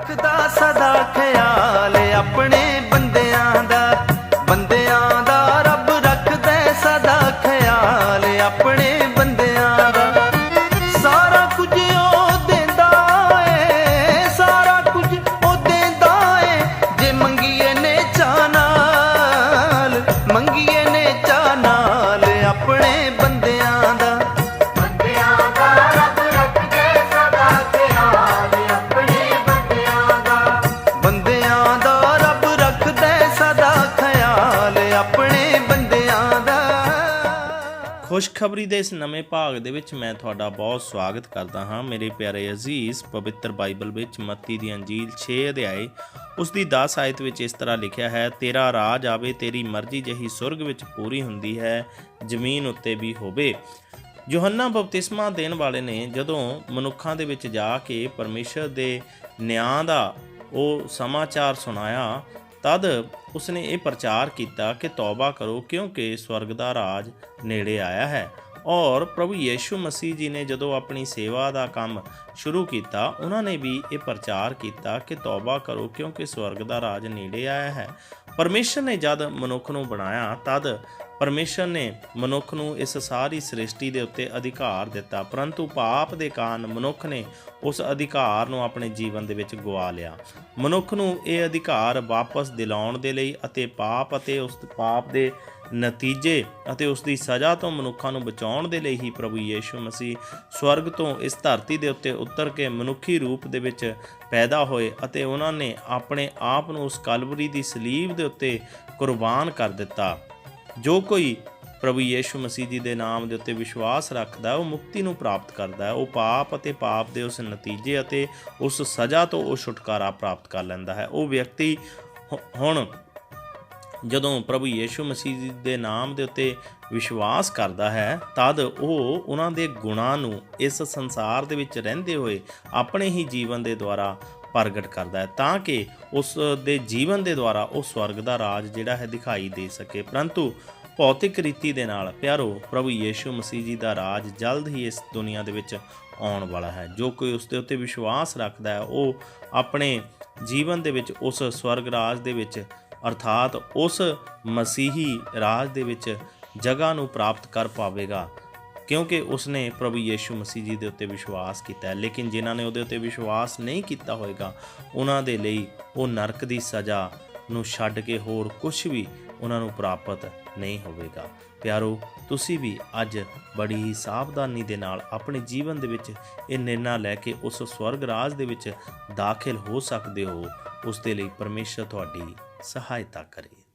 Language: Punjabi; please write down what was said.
ਰੱਖਦਾ ਸਦਾ ਖਿਆਲ ਆਪਣੇ ਬੰਦਿਆਂ ਦਾ। ਬੰਦਿਆਂ ਦਾ ਰੱਬ ਰੱਖਦਾ ਸਦਾ ਖਿਆਲ ਆਪਣੇ ਬੰਦਿਆਂ ਦਾ। ਸਾਰਾ ਕੁਝ ਉਹ ਦਿੰਦਾ ਏ, ਸਾਰਾ ਕੁਝ ਉਹ ਦਿੰਦਾ ਏ। ਜੇ ਮੰਗੀਏ ਨੇ ਚਾਹ ਨਾਲ, ਮੰਗੀਏ ਨੇ ਚਾਹ ਨਾਲ ਆਪਣੇ ਆਪਣੇ ਬੰਦਿਆਂ ਦਾ। ਖੁਸ਼ਖਬਰੀ ਦੇ ਇਸ ਨਵੇਂ ਭਾਗ ਦੇ ਵਿੱਚ ਮੈਂ ਤੁਹਾਡਾ ਬਹੁਤ ਸਵਾਗਤ ਕਰਦਾ ਹਾਂ। ਮੇਰੇ ਪਿਆਰੇ ਅਜ਼ੀਜ਼, ਪਵਿੱਤਰ ਬਾਈਬਲ ਵਿੱਚ ਮੱਤੀ ਦੀ ਅੰਜੀਲ 6 ਅਧਿਆਏ, ਉਸ ਦੀ 10 ਆਇਤ ਵਿੱਚ ਇਸ ਤਰ੍ਹਾਂ ਲਿਖਿਆ ਹੈ, ਤੇਰਾ ਰਾਜ ਆਵੇ, ਤੇਰੀ ਮਰਜ਼ੀ ਜਹੀ ਸੁਰਗ ਵਿੱਚ ਪੂਰੀ ਹੁੰਦੀ ਹੈ, ਜ਼ਮੀਨ ਉੱਤੇ ਵੀ ਹੋਵੇ। ਯੋਹੰਨਾ ਬਪਤਿਸਮਾ ਦੇਣ ਵਾਲੇ ਨੇ ਜਦੋਂ ਮਨੁੱਖਾਂ ਦੇ ਵਿੱਚ ਜਾ ਕੇ ਪਰਮੇਸ਼ਰ ਦੇ ਨਿਆਂ ਦਾ ਉਹ ਸਮਾਚਾਰ ਸੁਣਾਇਆ ਤਦ ਉਸਨੇ ਇਹ ਪ੍ਰਚਾਰ ਕੀਤਾ ਕਿ ਤੌਬਾ ਕਰੋ ਕਿਉਂਕਿ ਸਵਰਗ ਦਾ ਰਾਜ ਨੇੜੇ ਆਇਆ ਹੈ। ਔਰ ਪ੍ਰਭੂ ਯੀਸ਼ੂ ਮਸੀਹ ਜੀ ਨੇ ਜਦੋਂ ਆਪਣੀ ਸੇਵਾ ਦਾ ਕੰਮ ਸ਼ੁਰੂ ਕੀਤਾ, ਉਹਨਾਂ ਨੇ ਵੀ ਇਹ ਪ੍ਰਚਾਰ ਕੀਤਾ ਕਿ ਤੌਬਾ ਕਰੋ ਕਿਉਂਕਿ ਸਵਰਗ ਦਾ ਰਾਜ ਨੇੜੇ ਆਇਆ ਹੈ। ਪਰਮੇਸ਼ਰ ਨੇ ਜਦ ਮਨੁੱਖ ਨੂੰ ਬਣਾਇਆ, ਤਦ ਪਰਮੇਸ਼ਰ ਨੇ ਮਨੁੱਖ ਨੂੰ ਇਸ ਸਾਰੀ ਸ੍ਰਿਸ਼ਟੀ ਦੇ ਉੱਤੇ ਅਧਿਕਾਰ ਦਿੱਤਾ, ਪਰੰਤੂ ਪਾਪ ਦੇ ਕਾਰਨ ਮਨੁੱਖ ਨੇ ਉਸ ਅਧਿਕਾਰ ਨੂੰ ਆਪਣੇ ਜੀਵਨ ਦੇ ਵਿੱਚ ਗਵਾ ਲਿਆ। ਮਨੁੱਖ ਨੂੰ ਇਹ ਅਧਿਕਾਰ ਵਾਪਸ ਦਿਲਾਉਣ ਦੇ ਲਈ ਅਤੇ ਪਾਪ ਅਤੇ ਉਸ ਪਾਪ ਦੇ ਨਤੀਜੇ ਅਤੇ ਉਸ ਦੀ ਸਜ਼ਾ ਤੋਂ ਮਨੁੱਖਾਂ ਨੂੰ ਬਚਾਉਣ ਦੇ ਲਈ ਹੀ ਪ੍ਰਭੂ ਯੀਸ਼ੂ ਮਸੀਹ ਸਵਰਗ ਤੋਂ ਇਸ ਧਰਤੀ ਦੇ ਉੱਤੇ ਉਤਰ ਕੇ ਮਨੁੱਖੀ ਰੂਪ ਦੇ ਵਿੱਚ ਪੈਦਾ ਹੋਏ ਅਤੇ ਉਹਨਾਂ ਨੇ ਆਪਣੇ ਆਪ ਨੂੰ ਉਸ ਕਲਵਰੀ ਦੀ ਸਲੀਬ ਦੇ ਉੱਤੇ ਕੁਰਬਾਨ ਕਰ ਦਿੱਤਾ। ਜੋ ਕੋਈ ਪ੍ਰਭੂ ਯੀਸ਼ੂ ਮਸੀਹ ਜੀ ਦੇ ਨਾਮ ਦੇ ਉੱਤੇ ਵਿਸ਼ਵਾਸ ਰੱਖਦਾ ਹੈ, ਉਹ ਮੁਕਤੀ ਨੂੰ ਪ੍ਰਾਪਤ ਕਰਦਾ ਹੈ, ਉਹ ਪਾਪ ਅਤੇ ਪਾਪ ਦੇ ਉਸ ਨਤੀਜੇ ਅਤੇ ਉਸ ਸਜ਼ਾ ਤੋਂ ਉਹ ਛੁਟਕਾਰਾ ਪ੍ਰਾਪਤ ਕਰ ਲੈਂਦਾ ਹੈ। ਉਹ ਵਿਅਕਤੀ ਹੁ- ਹੁਣ ਜਦੋਂ ਪ੍ਰਭੂ ਯੀਸ਼ੂ ਮਸੀਹ ਜੀ ਦੇ ਨਾਮ ਦੇ ਉੱਤੇ ਵਿਸ਼ਵਾਸ ਕਰਦਾ ਹੈ, ਤਦ ਉਹ ਉਹਨਾਂ ਦੇ ਗੁਣਾਂ ਨੂੰ ਇਸ ਸੰਸਾਰ ਦੇ ਵਿੱਚ ਰਹਿੰਦੇ ਹੋਏ ਆਪਣੇ ਹੀ ਜੀਵਨ ਦੇ ਦੁਆਰਾ ਪ੍ਰਗਟ ਕਰਦਾ ਹੈ ਤਾਂ ਕਿ ਉਸ ਦੇ ਜੀਵਨ ਦੇ ਦੁਆਰਾ ਉਹ ਸਵਰਗ ਦਾ ਰਾਜ ਜਿਹੜਾ ਹੈ ਦਿਖਾਈ ਦੇ ਸਕੇ। ਪਰੰਤੂ ਭੌਤਿਕ ਰੀਤੀ ਦੇ ਨਾਲ, ਪਿਆਰੋ, ਪ੍ਰਭੂ ਯੀਸ਼ੂ ਮਸੀਹ ਜੀ ਦਾ ਰਾਜ ਜਲਦ ਹੀ ਇਸ ਦੁਨੀਆ ਦੇ ਵਿੱਚ ਆਉਣ ਵਾਲਾ ਹੈ। ਜੋ ਕੋਈ ਉਸ ਦੇ ਉੱਤੇ ਵਿਸ਼ਵਾਸ ਰੱਖਦਾ ਹੈ, ਉਹ ਆਪਣੇ ਜੀਵਨ ਦੇ ਵਿੱਚ ਉਸ ਸਵਰਗ ਰਾਜ ਦੇ ਵਿੱਚ, ਅਰਥਾਤ ਉਸ ਮਸੀਹੀ ਰਾਜ ਦੇ ਵਿੱਚ ਜਗ੍ਹਾ ਨੂੰ ਪ੍ਰਾਪਤ ਕਰ ਪਾਵੇਗਾ। ਕਿਉਂਕਿ ਉਸਨੇ ਪ੍ਰਭੂ ਯੀਸ਼ੂ ਮਸੀਹ ਜੀ ਦੇ ਉੱਤੇ ਵਿਸ਼ਵਾਸ ਕੀਤਾ ਹੈ। ਲੇਕਿਨ ਜਿਨ੍ਹਾਂ ਨੇ ਉਹਦੇ ਉੱਤੇ ਵਿਸ਼ਵਾਸ ਨਹੀਂ ਕੀਤਾ ਹੋਏਗਾ, ਉਹਨਾਂ ਦੇ ਲਈ ਉਹ ਨਰਕ ਦੀ ਸਜ਼ਾ ਨੂੰ ਛੱਡ ਕੇ ਹੋਰ ਕੁਝ ਵੀ ਉਹਨਾਂ ਨੂੰ ਪ੍ਰਾਪਤ ਨਹੀਂ ਹੋਵੇਗਾ। ਪਿਆਰੋ, ਤੁਸੀਂ ਵੀ ਅੱਜ ਬੜੀ ਹੀ ਸਾਵਧਾਨੀ ਦੇ ਨਾਲ ਆਪਣੇ ਜੀਵਨ ਦੇ ਵਿੱਚ ਇਹ ਨਿਰਣਾ ਲੈ ਕੇ ਉਸ ਸਵਰਗ ਰਾਜ ਦੇ ਵਿੱਚ ਦਾਖਲ ਹੋ ਸਕਦੇ ਹੋ। ਉਸ ਦੇ ਲਈ ਪਰਮੇਸ਼ਰ ਤੁਹਾਡੀ ਸਹਾਇਤਾ ਕਰੇ।